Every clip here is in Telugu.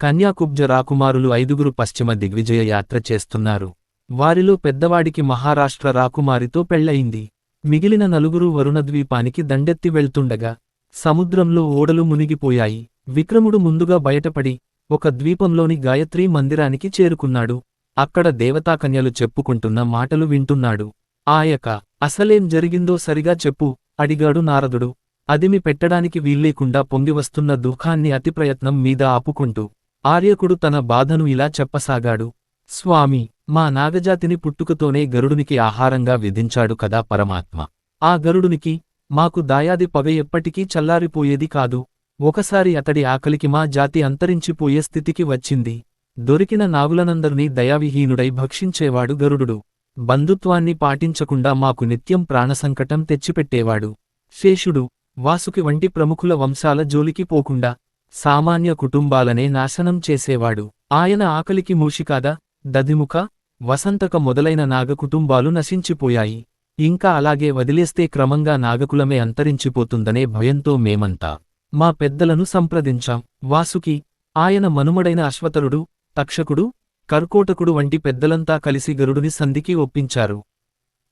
కన్యాకుబ్జ రాకుమారులు ఐదుగురు పశ్చిమ దిగ్విజయ యాత్ర చేస్తున్నారు. వారిలో పెద్దవాడికి మహారాష్ట్ర రాకుమారితో పెళ్ళయింది మిగిలిన నలుగురు వరుణద్వీపానికి దండెత్తి వెళ్తుండగా సముద్రంలో ఓడలు మునిగిపోయాయి. విక్రముడు ముందుగా బయటపడి ఒక ద్వీపంలోని గాయత్రీ మందిరానికి చేరుకున్నాడు. అక్కడ దేవతాకన్యలు చెప్పుకుంటున్న మాటలు వింటున్నాడు. ఆయక అసలేం జరిగిందో సరిగా చెప్పు అడిగాడు నారదుడు. అదిమి పెట్టడానికి వీల్లేకుండా పొంగివస్తున్న దుఃఖాన్ని అతిప్రయత్నం మీద ఆపుకుంటూ ఆర్యకుడు తన బాధను ఇలా చెప్పసాగాడు. స్వామి మా నాగజాతిని పుట్టుకతోనే గరుడునికి ఆహారంగా విధించాడు కదా పరమాత్మ. ఆ గరుడునికి మాకు దాయాది పగ ఎప్పటికీ చల్లారిపోయేది కాదు. ఒకసారి అతడి ఆకలికి మా జాతి అంతరించిపోయే స్థితికి వచ్చింది. దొరికిన నాగులనందరినీ దయావిహీనుడై భక్షించేవాడు గరుడు బంధుత్వాన్ని పాటించకుండా మాకు నిత్యం ప్రాణసంకటం తెచ్చిపెట్టేవాడు. శేషుడు వాసుకి వంటి ప్రముఖుల వంశాల జోలికి పోకుండా సామాన్య కుటుంబాలనే నాశనం చేసేవాడు. ఆయన ఆకలికి మూషికాద దదిముఖ వసంతక మొదలైన నాగ కుటుంబాలు నశించిపోయాయి. ఇంకా అలాగే వదిలేస్తే క్రమంగా నాగకులమే అంతరించిపోతుందనే భయంతో మేమంతా మా పెద్దలను సంప్రదించాం. వాసుకి ఆయన మనుమడైన అశ్వతరుడు తక్షకుడు కర్కోటకుడు వంటి పెద్దలంతా కలిసి గరుడుని సంధికి ఒప్పించారు.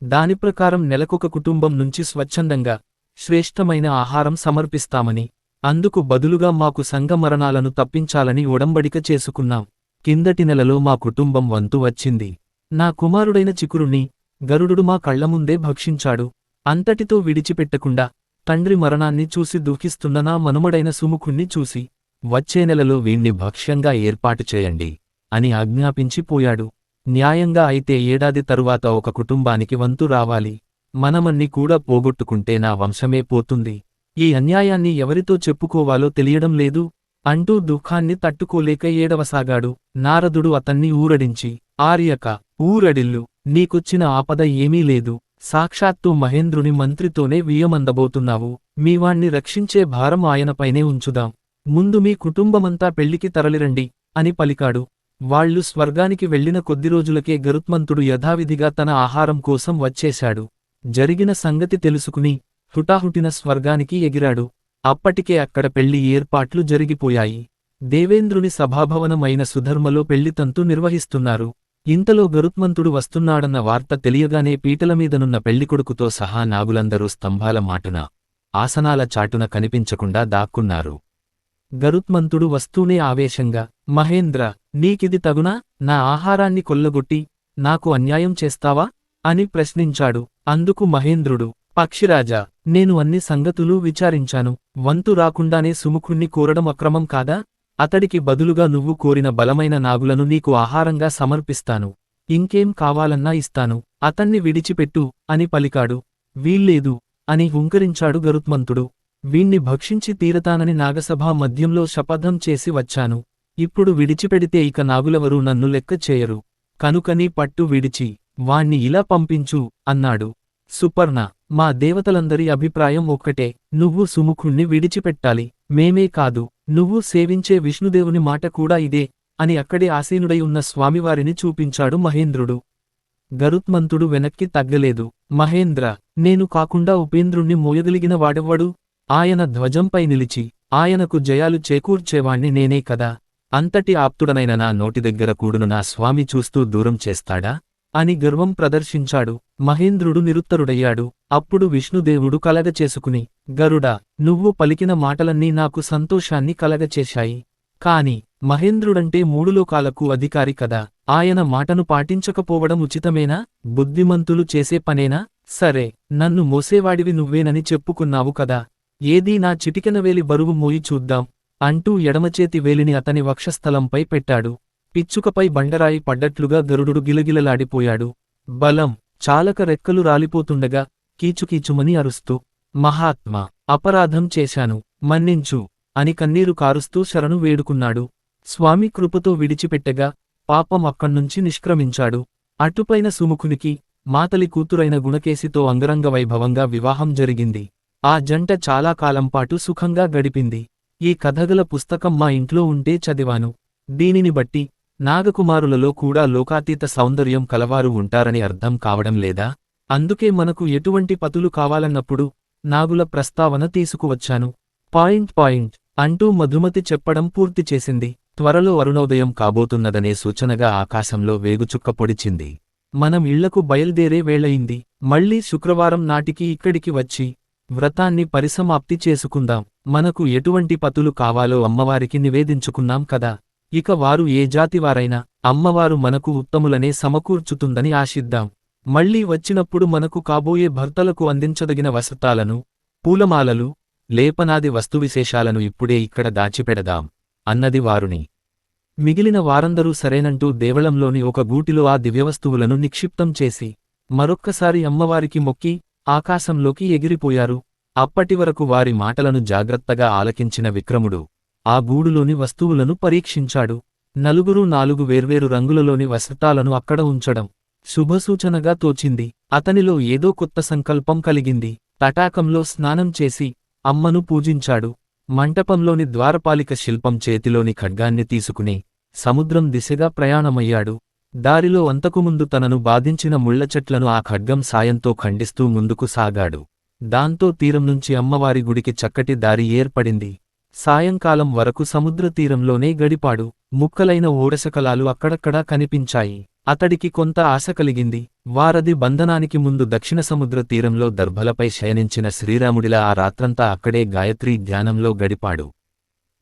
దాని ప్రకారం నెలకొక కుటుంబం నుంచి స్వచ్ఛందంగా శ్రేష్టమైన ఆహారం సమర్పిస్తామని అందుకు బదులుగా మాకు సంగమరణాలను తప్పించాలని ఒడంబడిక చేసుకున్నాం. కిందటి నెలలో మా కుటుంబం వంతు వచ్చింది. నా కుమారుడైన చికురుణ్ణి గరుడు మా కళ్ళముందే భక్షించాడు. అంతటితో విడిచిపెట్టకుండా తండ్రి మరణాన్ని చూసి దుఃఖిస్తున్న నా మనుమడైన సుముఖుణ్ణి చూసి వచ్చే నెలలో వీణ్ణి భక్ష్యంగా ఏర్పాటు చేయండి అని ఆజ్ఞాపించి పోయాడు. న్యాయంగా అయితే ఏడాది తరువాత ఒక కుటుంబానికి వంతు రావాలి. మనమన్ని కూడా పోగొట్టుకుంటే నా వంశమే పోతుంది. ఈ అన్యాయాన్ని ఎవరితో చెప్పుకోవాలో తెలియడం లేదు అంటూ దుఃఖాన్ని తట్టుకోలేక ఏడవసాగాడు. నారదుడు అతన్ని ఊరడించి ఆర్యక ఊరడిల్లు నీకొచ్చిన ఆపద ఏమీ లేదు. సాక్షాత్తు మహేంద్రుని మంత్రితోనే వియ్యమందబోతున్నావు. మీవాణ్ణి రక్షించే భారం ఆయనపైనే ఉంచుదాం. ముందు మీ కుటుంబమంతా పెళ్ళికి తరలిరండి అని పలికాడు. వాళ్ళు స్వర్గానికి వెళ్ళిన కొద్ది రోజులకే గరుత్మంతుడు యథావిధిగా తన ఆహారం కోసం వచ్చేశాడు. జరిగిన సంగతి తెలుసుకుని హుటాహుటిన స్వర్గానికి ఎగిరాడు. అప్పటికే అక్కడ పెళ్ళి ఏర్పాట్లు జరిగిపోయాయి. దేవేంద్రుని సభాభవనమైన సుధర్మలో పెళ్ళితంతు నిర్వహిస్తున్నారు. ఇంతలో గరుత్మంతుడు వస్తున్నాడన్న వార్త తెలియగానే పీటలమీదనున్న పెళ్ళికొడుకుతో సహా నాగులందరూ స్తంభాల మాటున ఆసనాల చాటున కనిపించకుండా దాక్కున్నారు. గరుత్మంతుడు వస్తూనే ఆవేశంగా మహేంద్ర నీకిది తగునా? నా ఆహారాన్ని కొల్లగొట్టి నాకు అన్యాయం చేస్తావా? అని ప్రశ్నించాడు. అందుకు మహేంద్రుడు పక్షిరాజా నేను అన్ని సంగతులు విచారించాను. వంతు రాకుండానే సుముఖుణ్ణి కోరడం అక్రమం కాదా? అతడికి బదులుగా నువ్వు కోరిన బలమైన నాగులను నీకు ఆహారంగా సమర్పిస్తాను. ఇంకేం కావాలన్నా ఇస్తాను. అతన్ని విడిచిపెట్టు అని పలికాడు. వీల్లేదు అని హుంకరించాడు గరుత్మంతుడు. వీణ్ణి భక్షించి తీరతానని నాగసభా మధ్యంలో శపథం చేసి వచ్చాను. ఇప్పుడు విడిచిపెడితే ఇక నాగులెవరూ నన్ను లెక్క చేయరు. కనుకని పట్టు విడిచి వాణ్ణి ఇలా పంపించు అన్నాడు సుపర్ణ. మా దేవతలందరి అభిప్రాయం ఒక్కటే నువ్వు సుముఖుణ్ణి విడిచిపెట్టాలి మేమే కాదు నువ్వు సేవించే విష్ణుదేవుని మాట కూడా ఇదే అని అక్కడే ఆసీనుడై ఉన్న స్వామివారిని చూపించాడు మహేంద్రుడు. గరుత్మంతుడు వెనక్కి తగ్గలేదు మహేంద్ర నేను కాకుండా ఉపేంద్రుణ్ణి మోయగలిగిన వాడెవ్వడు? ఆయన ధ్వజంపై నిలిచి ఆయనకు జయాలు చేకూర్చేవాణ్ణి నేనే కదా? అంతటి ఆప్తుడనైన నా నోటి దగ్గర కూడును నా స్వామి చూస్తూ దూరం చేస్తాడా? అని గర్వం ప్రదర్శించాడు. మహేంద్రుడు నిరుత్తరుడయ్యాడు. అప్పుడు విష్ణుదేవుడు కలగచేసుకుని గరుడా నువ్వు పలికిన మాటలన్నీ నాకు సంతోషాన్ని కలగచేశాయి. కాని మహేంద్రుడంటే మూడు లోకాలకు అధికారి కదా. ఆయన మాటను పాటించకపోవడం ఉచితమేనా? బుద్ధిమంతులు చేసే పనేనా? సరే నన్ను మోసేవాడివి నువ్వేనని చెప్పుకున్నావు కదా. ఏదీ నా చిటికెనవేలి బరువు మోయి చూద్దాం అంటూ ఎడమచేతి వేలిని అతని వక్షస్థలంపై పెట్టాడు. పిచ్చుకపై బండరాయి పడ్డట్లుగా గరుడు గిలగిలలాడిపోయాడు. బలం చాలక రెక్కలు రాలిపోతుండగా కీచుకీచుమని అరుస్తూ మహాత్మా అపరాధం చేశాను మన్నించు అని కన్నీరు కారుస్తూ శరణు వేడుకున్నాడు. స్వామి కృపతో విడిచిపెట్టగా పాపం అక్కణ్నుంచి నిష్క్రమించాడు. అటుపైన సుముఖునికి మాతలి కూతురైన గుణకేశితో అంగరంగ వైభవంగా వివాహం జరిగింది. ఆ జంట చాలా కాలంపాటు సుఖంగా గడిపింది. ఈ కథగల పుస్తకం మా ఇంట్లో ఉంటే చదివాను. దీనిని బట్టి నాగకుమారులలో కూడా లోకాతీత సౌందర్యం కలవారు ఉంటారని అర్థం కావడం లేదా? అందుకే మనకు ఎటువంటి పతులు కావాలన్నప్పుడు నాగుల ప్రస్తావన తీసుకువచ్చాను. పాయింట్ పాయింట్ అంటూ మధుమతి చెప్పడం పూర్తి చేసింది. త్వరలో అరుణోదయం కాబోతున్నదనే సూచనగా ఆకాశంలో వేగుచుక్క పొడిచింది. మనం ఇళ్ళకు బయల్దేరే వేళయింది. మళ్ళీ శుక్రవారం నాటికి ఇక్కడికి వచ్చి వ్రతాన్ని పరిసమాప్తి చేసుకుందాం. మనకు ఎటువంటి పతులు కావాలో అమ్మవారికి నివేదించుకున్నాం కదా? ఇక వారు ఏ జాతివారైనా అమ్మవారు మనకు ఉత్తములనే సమకూర్చుతుందని ఆశిద్దాం. మళ్ళీ వచ్చినప్పుడు మనకు కాబోయే భర్తలకు అందించదగిన వసతాలను పూలమాలలు లేపనాది వస్తువిశేషాలను ఇప్పుడే ఇక్కడ దాచిపెడదాం అన్నది వారుని. మిగిలిన వారందరూ సరేనంటూ దేవళంలోని ఒక గూటిలో ఆ దివ్యవస్తువులను నిక్షిప్తం చేసి మరొక్కసారి అమ్మవారికి మొక్కి ఆకాశంలోకి ఎగిరిపోయారు. అప్పటివరకు వారి మాటలను జాగ్రత్తగా ఆలకించిన విక్రముడు ఆ గూడులోని వస్తువులను పరీక్షించాడు. నలుగురు నాలుగు వేర్వేరు రంగులలోని వస్త్రాలను అక్కడ ఉంచడం శుభసూచనగా తోచింది. అతనిలో ఏదో కొత్త సంకల్పం కలిగింది. తటాకంలో స్నానం చేసి అమ్మను పూజించాడు. మంటపంలోని ద్వారపాలిక శిల్పం చేతిలోని ఖడ్గాన్ని తీసుకుని సముద్రం దిశగా ప్రయాణమయ్యాడు. దారిలో అంతకుముందు తనను బాధించిన ముళ్ళచెట్లను ఆ ఖడ్గం సాయంతో ఖండిస్తూ ముందుకు సాగాడు. దాంతో తీరం నుంచి అమ్మవారి గుడికి చక్కటి దారి ఏర్పడింది. సాయంకాలం వరకు సముద్ర తీరంలోనే గడిపాడు. ముక్కలైన ఓడశకలాలు అక్కడక్కడా కనిపించాయి. అతడికి కొంత ఆశ కలిగింది. వారది బంధనానికి ముందు దక్షిణ సముద్ర తీరంలో దర్భలపై శయనించిన శ్రీరాముడిలా ఆ రాత్రంతా అక్కడే గాయత్రీ ధ్యానంలో గడిపాడు.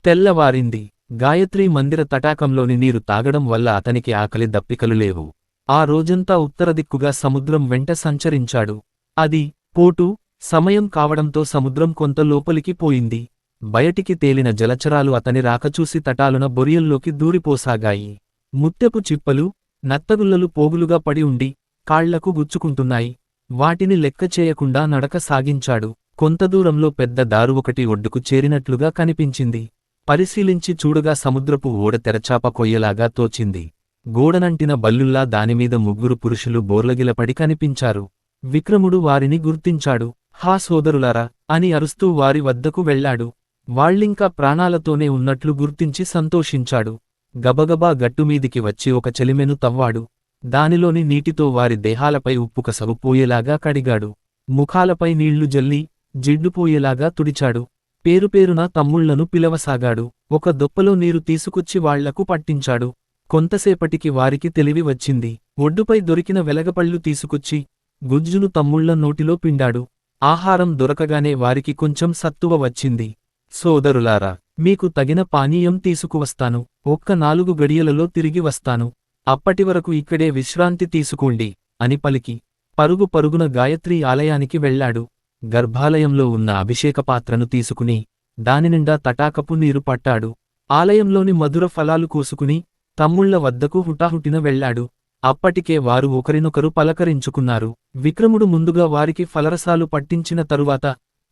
తెల్లవారింది. గాయత్రీ మందిర తటాకంలోని నీరు తాగడం వల్ల అతనికి ఆకలి దప్పికలు లేవు. ఆ రోజంతా ఉత్తరదిక్కుగా సముద్రం వెంట సంచరించాడు. అది పోటు సమయం కావడంతో సముద్రం కొంత లోపలికి పోయింది. బయటికి తేలిన జలచరాలు అతని రాకచూసి తటాలున బొరియల్లోకి దూరిపోసాగాయి. ముత్తెపు చిప్పలు నత్తగుల్లలు పోగులుగా పడి ఉండి కాళ్ళకు గుచ్చుకుంటున్నాయి. వాటిని లెక్క చేయకుండా నడక సాగించాడు. కొంత దూరంలో పెద్ద దారు ఒకటి ఒడ్డుకు చేరినట్లుగా కనిపించింది. పరిశీలించి చూడగా సముద్రపు ఓడ తెరచాప కొయ్యలాగా తోచింది. గోడనంటిన బల్లుల్లా దానిమీద ముగ్గురు పురుషులు బోర్లగిలపడి కనిపించారు. విక్రముడు వారిని గుర్తించాడు. హా సోదరులారా అని అరుస్తూ వారి వద్దకు వెళ్ళాడు వాళ్ళింకా ప్రాణాలతోనే ఉన్నట్లు గుర్తించి సంతోషించాడు. గబగబా గట్టుమీదికి వచ్చి ఒక చెలిమెను తవ్వాడు. దానిలోని నీటితో వారి దేహాలపై ఉప్పుకసగుపోయేలాగా కడిగాడు. ముఖాలపై నీళ్ళు జల్లి జిడ్డుపోయేలాగా తుడిచాడు. పేరుపేరున తమ్ముళ్ళను పిలవసాగాడు. ఒక దొప్పలో నీరు తీసుకొచ్చి వాళ్ళకు పట్టించాడు. కొంతసేపటికి వారికి తెలివి వచ్చింది. ఒడ్డుపై దొరికిన వెలగపళ్ళు తీసుకొచ్చి గుజ్జును తమ్ముళ్ళ నోటిలో పిండాడు. ఆహారం దొరకగానే వారికి కొంచెం సత్తువ వచ్చింది. సోదరులారా మీకు తగిన పానీయం తీసుకువస్తాను. ఒక్క నాలుగు గడియలలో తిరిగి వస్తాను. అప్పటివరకు ఇక్కడే విశ్రాంతి తీసుకోండి అని పలికి. పరుగు పరుగున గాయత్రి ఆలయానికి వెళ్ళాడు. గర్భాలయంలో ఉన్న అభిషేక పాత్రను తీసుకుని దానినిండా తటాకపు నీరు పట్టాడు. ఆలయంలోని మధుర ఫలాలు కోసుకుని తమ్ముళ్ళ వద్దకు హుటాహుటిన వెళ్ళాడు. అప్పటికే వారు ఒకరినొకరు పలకరించుకున్నారు. విక్రముడు ముందుగా వారికి ఫలరసాలు పట్టించిన తరువాత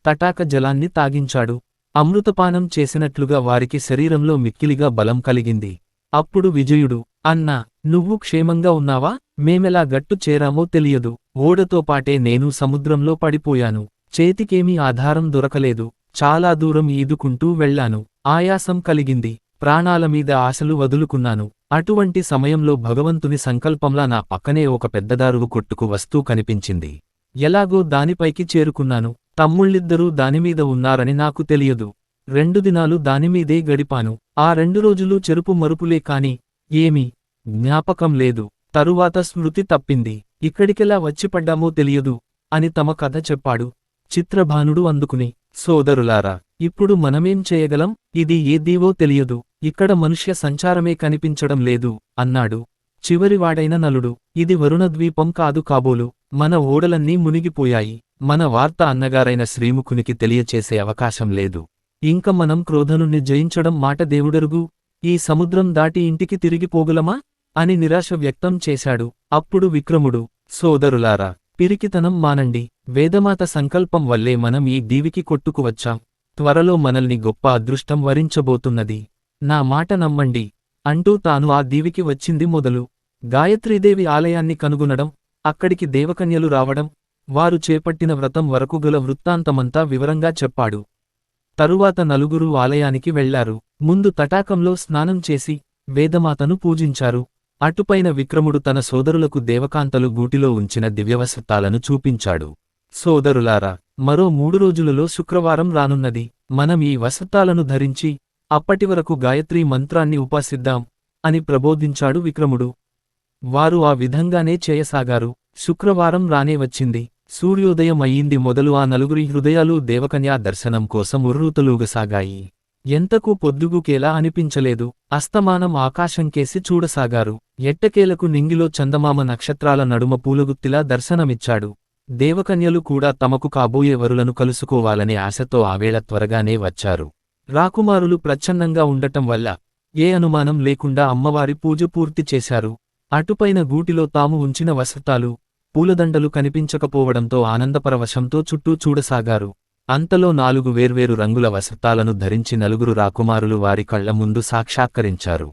తటాక జలాన్ని తాగించాడు. అమృతపానం చేసినట్లుగా వారికి శరీరంలో మిక్కిలిగా బలం కలిగింది. అప్పుడు విజయుడు అన్నా నువ్వు క్షేమంగా ఉన్నావా? మేమెలా గట్టు చేరామో తెలియదు. ఓడతో పాటే నేను సముద్రంలో పడిపోయాను. చేతికేమీ ఆధారం దొరకలేదు. చాలా దూరం ఈదుకుంటూ వెళ్ళాను. ఆయాసం కలిగింది. ప్రాణాల మీద ఆశలు వదులుకున్నాను. అటువంటి సమయంలో భగవంతుని సంకల్పంలా నా పక్కనే ఒక పెద్దదారువు కొట్టుకు వస్తూ కనిపించింది. ఎలాగో దానిపైకి చేరుకున్నాను. తమ్ముళ్ళిద్దరూ దానిమీద ఉన్నారని నాకు తెలియదు. రెండు దినాలు దానిమీదే గడిపాను. ఆ రెండు రోజులు చెరుపు మరుపులే కాని ఏమీ జ్ఞాపకం లేదు. తరువాత స్మృతి తప్పింది. ఇక్కడికెలా వచ్చిపడ్డామో తెలియదు అని తమ కథ చెప్పాడు చిత్రభానుడు అందుకుని. సోదరులారా ఇప్పుడు మనమేం చేయగలం? ఇది ఏదీవో తెలియదు. ఇక్కడ మనుష్య సంచారమే కనిపించడం లేదు అన్నాడు చివరివాడైన నలుడు. ఇది వరుణద్వీపం కాదు కాబోలు. మన ఓడలన్నీ మునిగిపోయాయి. మన వార్త అన్నగారైన శ్రీముఖునికి తెలియచేసే అవకాశం లేదు. ఇంక మనం క్రోధనుణ్ణి జయించడం మాట దేవుడరుగు ఈ సముద్రం దాటి ఇంటికి తిరిగిపోగులమా అని నిరాశ వ్యక్తం చేశాడు. అప్పుడు విక్రముడు సోదరులారా పిరికితనం మానండి. వేదమాత సంకల్పం వల్లే మనం ఈ దీవికి కొట్టుకువచ్చాం త్వరలో మనల్ని గొప్ప అదృష్టం వరించబోతున్నది. నా మాట నమ్మండి. అంటూ తాను ఆ దీవికి వచ్చింది మొదలు. గాయత్రీదేవి ఆలయాన్ని కనుగొనడం అక్కడికి దేవకన్యలు రావడం వారు చేపట్టిన వ్రతం వరకు గల వృత్తాంతమంతా వివరంగా చెప్పాడు. తరువాత నలుగురు ఆలయానికి వెళ్ళారు ముందు తటాకంలో స్నానం చేసి వేదమాతను పూజించారు. అటుపైన విక్రముడు తన సోదరులకు దేవకాంతలు గూటిలో ఉంచిన దివ్యవసత్తాలను చూపించాడు. సోదరులారా మరో మూడు రోజులలో శుక్రవారం రానున్నది. మనం ఈ వసత్తాలను ధరించి అప్పటివరకు గాయత్రీ మంత్రాన్ని ఉపాసిద్దాం అని ప్రబోధించాడు విక్రముడు. వారు ఆ విధంగానే చేయసాగారు. శుక్రవారం రానే వచ్చింది. సూర్యోదయం అయ్యింది మొదలు ఆ నలుగురి హృదయాలు దేవకన్యా దర్శనం కోసం ఉర్రూతలూగసాగాయి. ఎంతకు పొద్దుగుకేలా అనిపించలేదు. అస్తమానం ఆకాశంకేసి చూడసాగారు. ఎట్టకేలకు నింగిలో చందమామ నక్షత్రాల నడుమ పూలగుత్తిలా దర్శనమిచ్చాడు. దేవకన్యలు కూడా తమకు కాబోయే వరులను కలుసుకోవాలనే ఆశతో ఆవేళ త్వరగానే వచ్చారు. రాకుమారులు ప్రచ్ఛన్నంగా ఉండటం వల్ల ఏ అనుమానం లేకుండా అమ్మవారి పూజ పూర్తి చేశారు. అటుపైన గూటిలో తాము ఉంచిన వసతాలు పూలదండలు కనిపించకపోవడంతో ఆనందపరవశంతో చుట్టూ చూడసాగారు. అంతలో నాలుగు వేర్వేరు రంగుల వసతాలను ధరించి నలుగురు రాకుమారులు వారి కళ్ళ ముందు సాక్షాత్కరించారు.